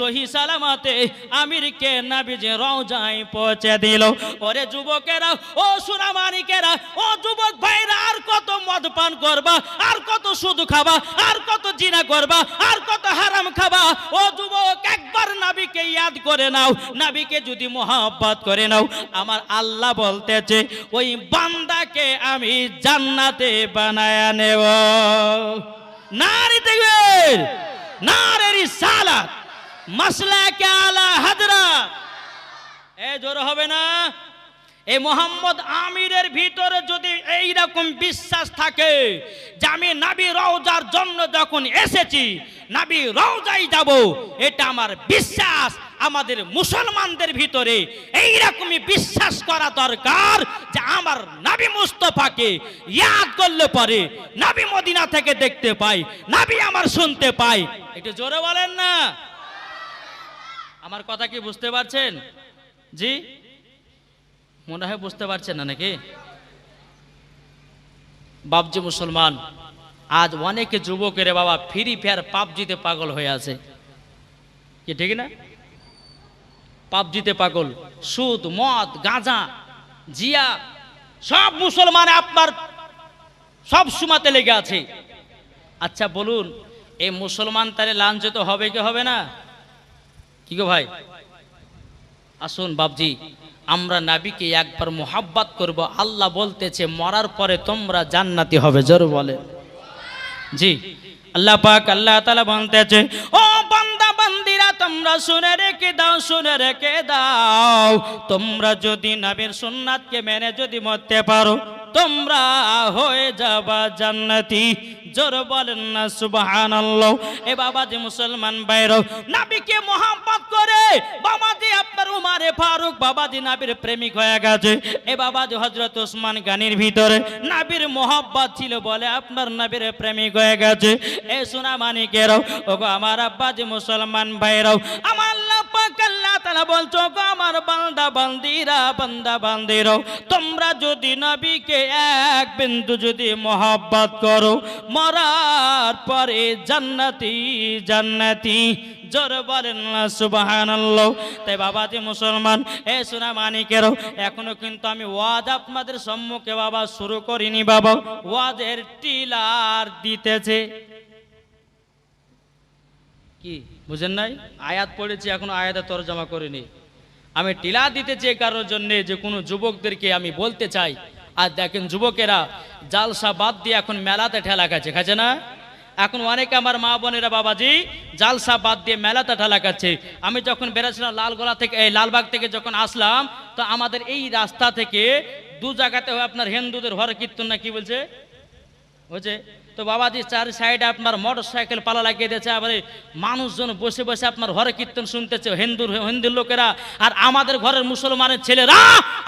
সহি সালামাতে আমিরকে নাবিজে রওজায় পৌঁছে দিল। ওরে যুবকেরা, ও সুরামানিকেরা ও যুবক ভাইরা, আর কত মদ পান করবা, আর কত সুদ খাবা, আর কত জিনা করবা, আর কত হারাম খাবা। ও যুবক, একবার নাবিকে ইয়াদ করে নাও, নাবিকে যদি মোহাব্বত করে নাও। আমার আল্লাহ বলতেছে, ওই বান্দাকে আমি জান্নাতে বানায়া নেব। নারী দেখবেন, নারের সালাত। মাসলা কে আলা হাজরা এ জোর হবে না। এই মোহাম্মদ আমিরের ভিতরে যদি এই রকম বিশ্বাস থাকে যে আমি জন্য যখন এসেছি, নাবি এটা আমার বিশ্বাস। আমাদের মুসলমানদের ভিতরে এই রকমই বিশ্বাস করা দরকার যে আমার নাবি মুস্তফাকে ইয়াদ করলে পরে নাবি মদিনা থেকে দেখতে পাই, নাবি আমার শুনতে পাই। একটু জোরে বলেন না। আমার কথা কি বুঝতে পারছেন? জি? মনে হয় বুঝতে পারছেন না নাকি? বাবজি মুসলমান, আজ অনেকে যুবকের বাবা ফ্রি ফায়ার পাবজিতে পাগল হয়ে আছে। কি ঠিক না? পাবজিতে পাগল, সুদ, মদ, গাঁজা, জিয়া, সব মুসলমান আপনার সব সুমাতে লেগে আছে। আচ্ছা বলুন, এই মুসলমান তারে লাঞ্ছিত হবে কি হবে না? কি গো ভাই? আসুন বাবজি আমরা নাবিকে একবার মোহাব্বাত করব। আল্লাহ বলতেছে, মরার পরে তোমরা জান্নাতি হবে, জোর বলে জি, আল্লাহ পাক, আল্লাহ তালা বলতেছে, ও বান্দা, বান্দিরা, তোমরা শুনে রেখে দাও, শুনে রেখে দাও। তোমরা যদি নবীর সুন্নাতকে মেনে যদি মরতে পারো, তোমরা হয়ে যাবা জান্নাতি। জোর বলেন না, সুবহানাল্লাহ। এ বাবা যে মুসলমান বাইর, নাবিকে মোহাম্মত করে বাবাজি আপনার উমারে ফারুক, বাবাজি নাবির প্রেমিক হয়ে গেছে। এ বাবাজি হজরত ওসমান গানির ভিতরে নাবির মোহাব্বত ছিল বলে আপনার নাবির প্রেমিক হয়ে গেছে। এ সোনা মানিকেরাও, ওগো আমার আব্বাজি মুসলমান ভাইরাও আমার আল্লাহ পাক আল্লাহ তাআলা বলছো গো আমার বান্দা বান্দিরা, বান্দা বান্দিরাও, তোমরা যদি নবীকে এক বিন্দু যদি মোহাব্বত করো মরার পরে জান্নাতি জান্নাতি। জোর বলেন সুবহানাল্লাহ। তাই বাবাজি মুসলমান, এ সোনা মানিকেরও এখনও কিন্তু আমি ওয়াজ আপনাদের সম্মুখে বাবা শুরু করিনি বাবা। ওয়াজের টিলার দিতেছে। কি, বুঝেন নাই? আয়াত পড়েছি, এখনও আয়াতে তরজমা করিনি। আমি টিলা দিতে চাই কারোর জন্যে যে কোনো যুবকদেরকে আমি বলতে চাই আর দেখেন যুবকেরা, জালসা বাদ দিয়ে এখন মেলাতে ঠেলা খাচ্ছে খাচ্ছে না? এখন অনেকে আমার মা বোনেরা, বাবাজি, জালসা বাদ দিয়ে মেলাতে ঠেলা খাচ্ছে। আমি যখন বেড়েছিলাম লালগোলা থেকে, এই লালবাগ থেকে যখন আসলাম, তো আমাদের এই রাস্তা থেকে দু জায়গাতে আপনার হিন্দুদের হর কীর্তন না কি বলছে? হচ্ছে তো বাবাজি চার সাইডে আপনার মোটর সাইকেল পালা লাগিয়ে দিয়েছে, আবার মানুষজন বসে বসে আপনার ঘরে কীর্তন শুনতেছে হিন্দুর হিন্দুর লোকেরা, আর আমাদের ঘরের মুসলমানের ছেলেরা,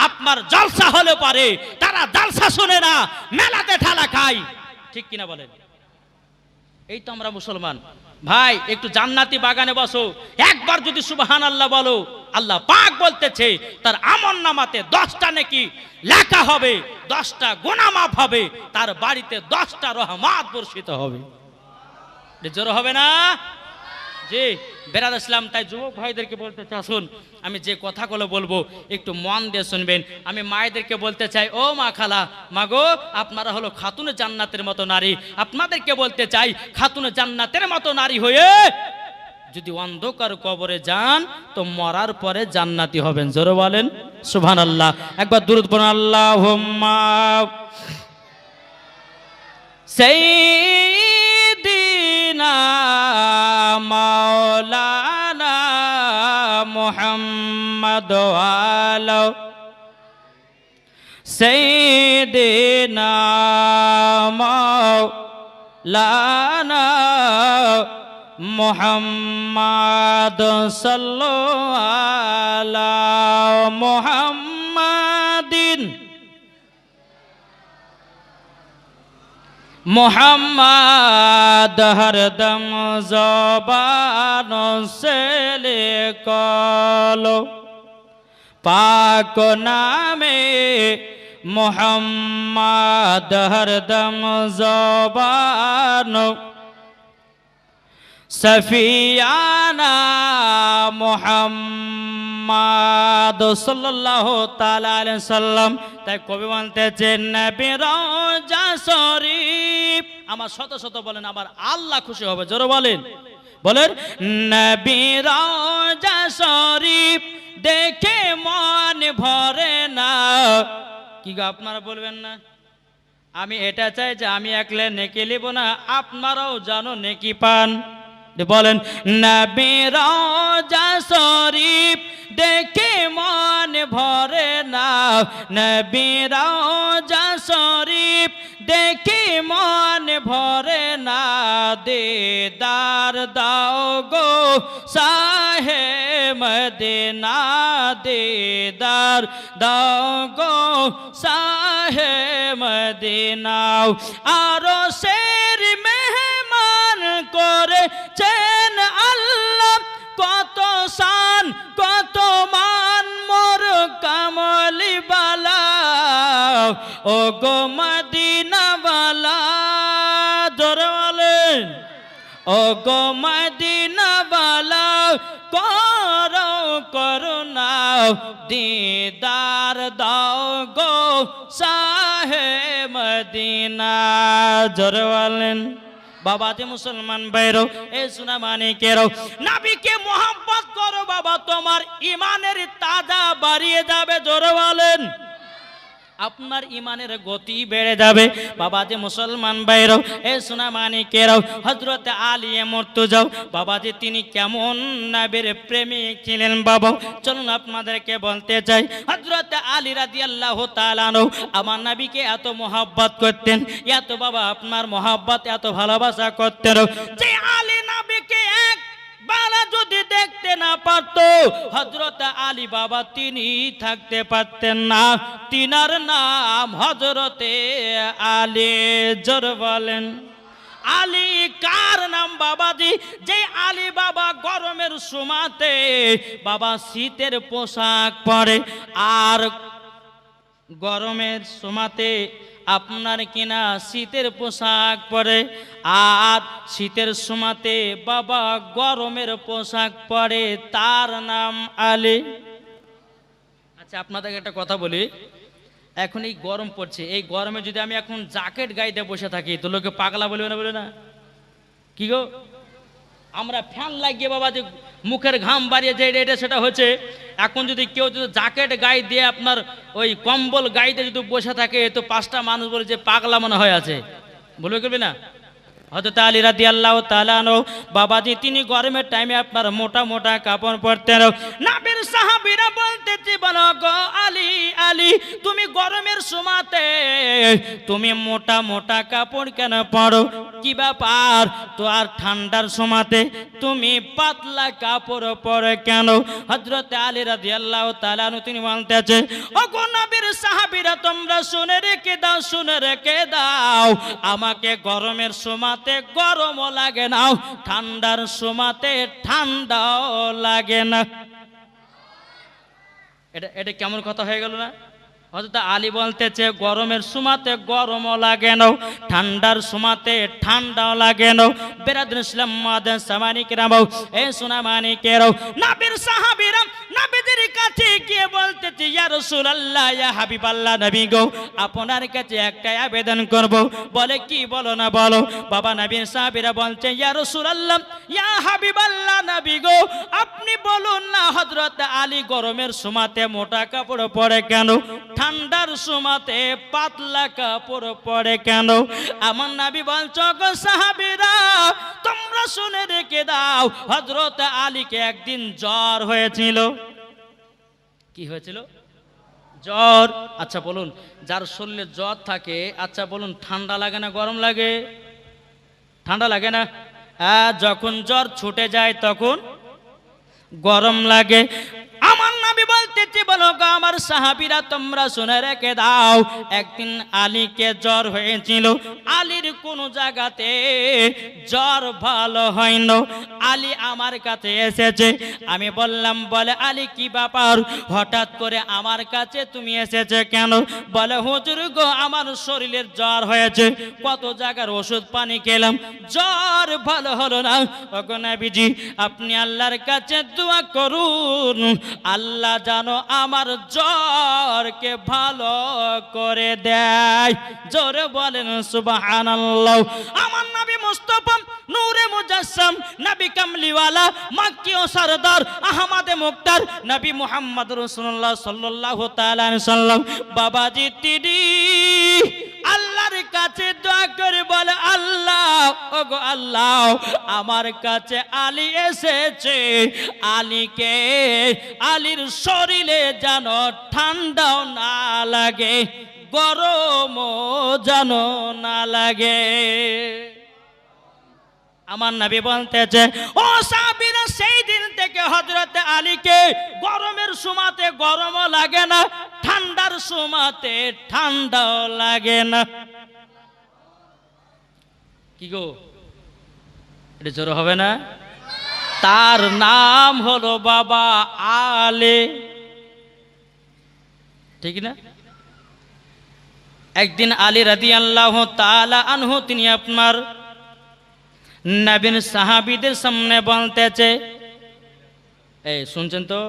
আপনার জলসা হলে পারে, তারা জলসা শোনে না, মেলাতে ঠালা খায়। ঠিক কিনা বলেন? এই তো আমরা মুসলমান। ভাই, একটু জান্নাতি বাগানে বসো। একবার যদি সুবহান আল্লাহ বলো, আল্লাহ পাক বলতেছে, তার আমন নামাতে দশটা নাকি লেখা হবে, দশটা গোনামাপ হবে, তার বাড়িতে দশটা রহমাত বর্ষিত হবে। জোর হবে না? যে বেরাদ ইসলাম, তাই যুবক ভাইদেরকে বলতে চাই শুন আমি যে কথাগুলো বলব, একটু মন দিয়ে শুনবেন। আমি মায়েদেরকে বলতে চাই, ও মা খালা, মা গো, আপনারা হলো খাতুনে জান্নাতের মতো নারী। আপনাদেরকে বলতে চাই, খাতুনে জান্নাতের মতো নারী হয়ে যদি অন্ধকার কবরে যান, তো মরার পরে জান্নাতি হবেন। জোরে বলেন সুভান আল্লাহ একবার দূরত বোন আল্লাহ সেই محمد وعلى سيدنا مولانا محمد صلى على محمد মোহাম্মদ হরদম জবান সে কলো পাক নামে মোহাম্মদ হরদম জবান। সফিয়ানা মোহাম্মদ তাআলা আলাইহি সাল্লাম তাই কবি বলতেছেন, নবী রওজা শরীফ আমার শত শত বলেন আবার আল্লাহ খুশি হবে, জোরে বলেন। বলেন, নবী রওজা শরীফ দেখে মন ভরে না। কি গো, আপনারা বলবেন না? আমি এটা চাই যে আমি একলে নেকি লিব না, আপনারাও জানো নেকি পান। বলেন, নবী রওজা শরীফ দেখে মন ভরে না। নবী রওজা শরীফ দেখে মন ভরে না, দেদার দাও গো সাহে মদিনা, দেদার দাও গো সাহে মদিনাও আরও শের মেহমান করেছেন আল্লাহ, কত শান, কত মান, মোর কামলি বালা। ও গো ও গো করো করুণা, দিদার দাও গো সাহে মদিনা। জোরে বলেন বাবা যে মুসলমান বাইরো এ সুনা মানে কেরো, নাবিকে মোহাম্মত করো বাবা, তোমার ইমানের তাজা বাড়িয়ে যাবে, জোরে বলেন। আপনার ইমানের গতি বেড়ে যাবে। বাবা যে মুসলমান বাইরও এ সোনা মানিকেরাও হজরত আলিয়ে মরতে যাও বাবা যে তিনি কেমন নাবের প্রেমিক ছিলেন বাবা। চলুন আপনাদেরকে বলতে চাই হজরত আলী রাজি আল্লাহ তালানো আমার নাবিকে এত মোহাব্বত করতেন, এত বাবা আপনার মোহাব্বত, এত ভালোবাসা করতেন। যে আলী নাবিকে এক বালা যদি দেখতে না পারত হজরত আলী বাবা তিনি থাকতে পারতেন না। তিনার নাম হজরতে আলী। জোর বলেন। আলী কার নাম বাবাজি? যে আলী বাবা গরমের সুমাতে বাবা শীতের পোশাক পরে, আর গরমের সময়তে আপনার কিনা শীতের পোশাক পরে, আর শীতের সময়তে বাবা গরমের পোশাক পরে, তার নাম আলী। আচ্ছা আপনাদেরকে একটা কথা বলি। এখন এই গরম পড়ছে। এই গরমে যদি আমি এখন জ্যাকেট গাইতে বসে থাকি, তো লোকে পাগলা বলবে না বলে না? কি গো? আমরা ফ্যান লাগিয়ে বাবা যে মুখের ঘাম বাড়িয়ে যে এটা সেটা হচ্ছে এখন যদি কেউ যদি জ্যাকেট গায়ে দিয়ে আপনার ওই কম্বল গাইতে যদি বসে থাকে তো পাঁচটা মানুষ বলে যে পাগলা মনে হয় আছে। বলবে করবে না? হজরত আলী রাদি আল্লাহ তালানো বাবাজি, তিনি গরমের টাইমে আপনার মোটা মোটা কাপড় পরতেন। নাবির সাহাবিরা বলতেছি, বলো গো আলী আলী, তুমি গরমের সময়তে তুমি মোটা মোটা কাপড় কেন পরো? কি ব্যাপার? তো আর ঠান্ডার সময়তে তুমি পাতলা কাপড় পরে কেন? হজরত আলী রাদি আল্লাহ তালানো তিনি বলতেছে ও গো নবীর সাহাবিরা, তোমরা শুনে রেখে দাও, শুনে রেখে দাও, আমাকে গরমের সময়তে গরমও লাগে না, ঠান্ডার সময়তে ঠান্ডাও লাগে না। এটা এটা কেমন কথা হয়ে গেল না? হয়তো আলী বলতেছে, গরমের সুমাতে গরমও লাগে না, ঠান্ডার সুমাতে ঠান্ডাও লাগে না। বেরাদিন ইসলাম মাদান সামানিক রামাও এ সোনা মানিকেরও নাবির সাহাবিরাম কাছে গিয়ে বলতেছে, ইয়া রাসূলুল্লাহ, ইয়া হাবিবাল্লাহ নবী গো, আপনার কাছে একটাই আবেদন করব। বলে, কি বলো না বলো? বাবা নবীর সাহাবীরা বলছে, ইয়া রাসূলুল্লাহ, ইয়া হাবিবাল্লাহ নবী গো, আপনি বলুন না হযরত আলী গরমের সুমাতে মোটা কাপড় পরে কেন? ঠান্ডার সুমাতে পাতলা কাপড় পরে কেন? আমার নাবি বলছ গো সাহাবীরা, তোমরা শুনে রেখে দাও, হযরত আলীকে একদিন জ্বর হয়েছিল। কি হয়েছিল? জ্বর। আচ্ছা বলুন, যার শরীরে জ্বর থাকে আচ্ছা বলুন, ঠান্ডা লাগে না, গরম লাগে? ঠান্ডা লাগে না? হ্যাঁ যখন জ্বর ছুটে যায় তখন গরম লাগে। আমার নাবি বলতে নবীজি বলো গো আমার সাহাবিরা, তোমরা শুনে রেখে দাও, একদিন আলীকে জ্বর হয়েছিল। আলীর কোন জায়গাতে জ্বর ভালো হয়নি। আলী আমার কাছে এসেছে। আমি বললাম, বলে আলী, কি ব্যাপার? হঠাৎ করে আমার কাছে তুমি এসেছে কেন? বলে, হুজুর গো, আমার শরীরের জ্বর হয়েছে। কত জায়গার ওষুধ পানি খেলাম। জ্বর ভালো হলো না। নবীজি, আপনি আল্লাহর কাছে দোয়া করুন। আল্লাহ জানো আমার জ্বরকে ভালো করে দেয়। জোরে বলেন সুবহানাল্লাহ। আমার নবী মুস্তাফা, নূরে মুজাসসাম, নবী কামলিওয়ালা, মাক্কি ও সরদার, আহমদে মুক্তার, নবী মুহাম্মদ রাসূলুল্লাহ সাল্লাল্লাহু তাআলা আলাইহি সাল্লাম। বাবাজি তিনি আল্লাহর কাছে দোয়া করে বলে, আল্লাহ, ওগো আল্লাহ, আমার কাছে আলী এসেছে। আলীকে, আলীর শরীরে যেন ঠান্ডাও না লাগে। গরমও যেন না লাগে। আমার নবী বলতেছে, ও সাবিরা সেই দিন থেকে হজরতে আলীকে গরমের সময়তে গরমও লাগে না, ঠান্ডার সময়তে ঠান্ডাও লাগে না। কি গো? এটা জোর হবে না? তার নাম হলো বাবা আলে। ঠিক না? একদিন আলী রাদি আল্লাহ তালা আনহু, তিনি আপনার নবীন সাহাবিদের সামনে বলতেছে, এই, শুনছেন তো?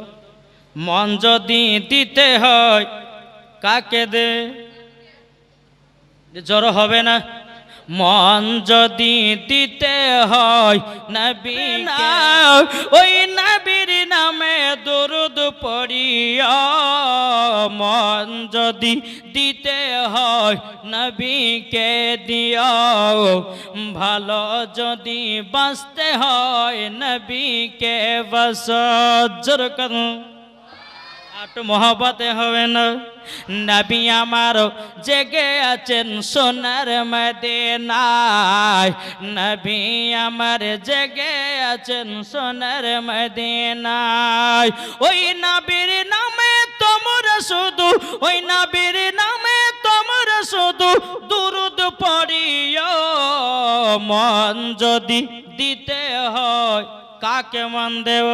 মন যদি দিতে হয়, কাকে দে? জ্বর হবে না। মন যদি দিতে হয় নবী ওই নবীর নামে পড়িয়া মন যদি দিতে হয় নবীকে দিয়াও। ভালো যদি বাঁচতে হয় নবীকে বস জোর আট মহব্বতে হবে না নবী আমার জেগে আছেন সোনার মদিনায়। নবী আমার জেগে আছেন সোনার মদিনায়। ওই নবীর নামে তোমরা শুধু, ওই নবীর নামে তোমরা শুধু দুরুদ পড়িও। মন যদি দিতে হয়, কাকে মন দেও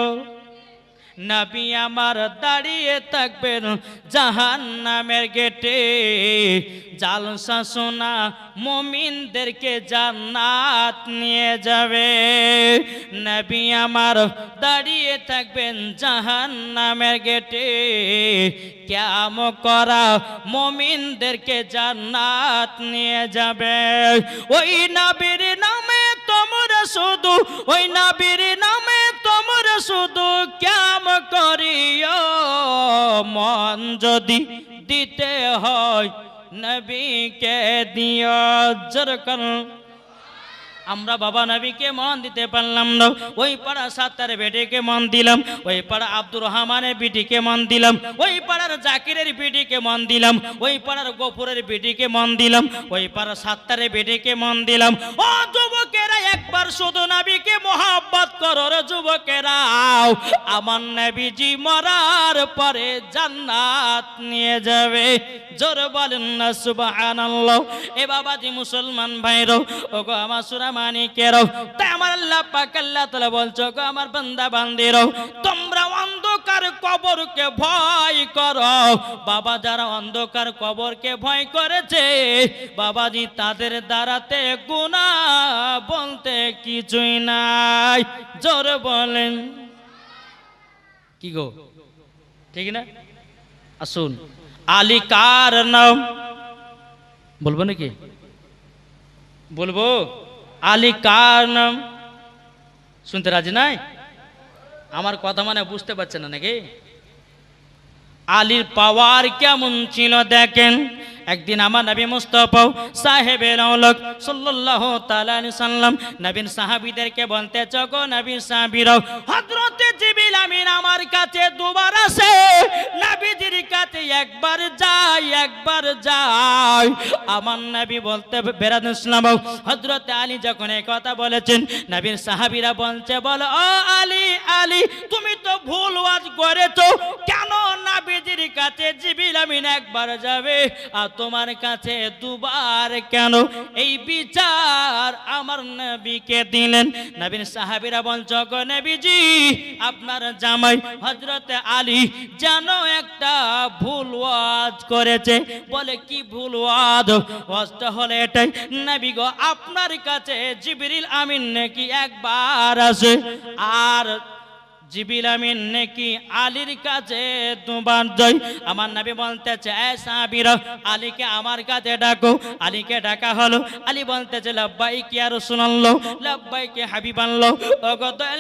নবী আমার দাঁড়িয়ে থাকবেন জাহান নামের গেটে। জালসা সোনা মমিনদেরকে জান্নাত নিয়ে যাবে। নবী আমার দাঁড়িয়ে থাকবেন জাহান নামের গেটে। ক্যাম করা মমিনদেরকে জান্নাত নিয়ে যাবে। ওই নবীর নামে তোমরা শুধু, ওই নবীর নামে শুধু ক্যাম করিও মন যদি দিতে হয় নবীকে দিও জোর করুন আমরা বাবা নবীকে মন দিতে পারলাম না। ওই পাড়া সাত্তার বেটিকে মন দিলাম, ওই পাড়া আব্দুর রহমানের বিটিকে মন দিলাম, ওই পাড়ার জাকিরের বিটিকে মন দিলাম, ওই পাড়ার গোপুরের বিটিকে মন দিলাম, ওই পাড়ার সাত্তারের বেটিকে মন দিলাম। ও যুবকেরা, একবার শুধু নবীকে মোহাব্বত করো রে যুবকেরা আমার নবীজি মরার পরে জান্নাত নিয়ে যাবে। জোর বলেন না, সুবহানাল্লাহ। এ বাবাজি মুসলমান ভাইরো, ওগো আমার সুরা মানিকেরও তাই আমার আল্লাহ পাক আল্লাহ তাআলা বলছো, গো আমার বান্দা বান্দিরও তোমরা অন্ধকার কবরকে ভয় করো। বাবা যারা অন্ধকার কবরকে ভয় করেছে, বাবাজি তাদের দ্বারাতে গুনাহ বলতে কিছুই নাই। জোর বলেন। কি গো? ঠিক না? আসুন। আলী কার নাম? বলব নাকি? বলব? আলী কার নাম? শুনতে রাজি নাই? আমার কথা মানে বুঝতে পারছেন না নাকি? আলীর পাওয়ার কেমন ছিল দেখেন? একদিন আমার নবী মুস্তফা সাহেবের লোক, সাল্লাল্লাহু তাআলা আলাইহি সাল্লাম নবীন সাহাবীদেরকে বলতে চগো নবী সাহাবীরাও, হযরতে জিবরিল আমিন আমার কাছে দুবার আসে একবার যাই একবার যাই। আমার নবী বলতে বেরাদ ইসলাম হযরতে আলী যখন এই কথা বলেছেন, নবীর সাহাবীরা বলছে, বলো, ও আলী আলী, তুমি তো ভুল ওয়াজ করেছ। কেন নবীজি আলীর কাছে জিবিল আমিন একবার যাবে? আর তোমার কাছে দুবার কেন? এই বিচার আমার নবীকে দিলেন। নবীন সাহাবিরা বলছ গো নবীজি, আপনার জামাই হজরতে আলী যেন একটা ভুল ওয়াজ করেছে। বলে, কি ভুল ওয়াজ? হলে এটাই, নবী আপনার কাছে জিবরিল আমিন নাকি একবার আসে আর জিবিল আমিন নাকি আলীর কাছে দুবার যাই আমার নবী বলতেছে, এ সাহাবীরা আলীকে আমার কাছে ডাকো। আলীকে ডাকা হলো। আলী বলতেছে, লাব্বাইক ইয়া রাসূলুল্লাহ, লাব্বাইক হাবিবাল্লাহ। ওগো দয়াল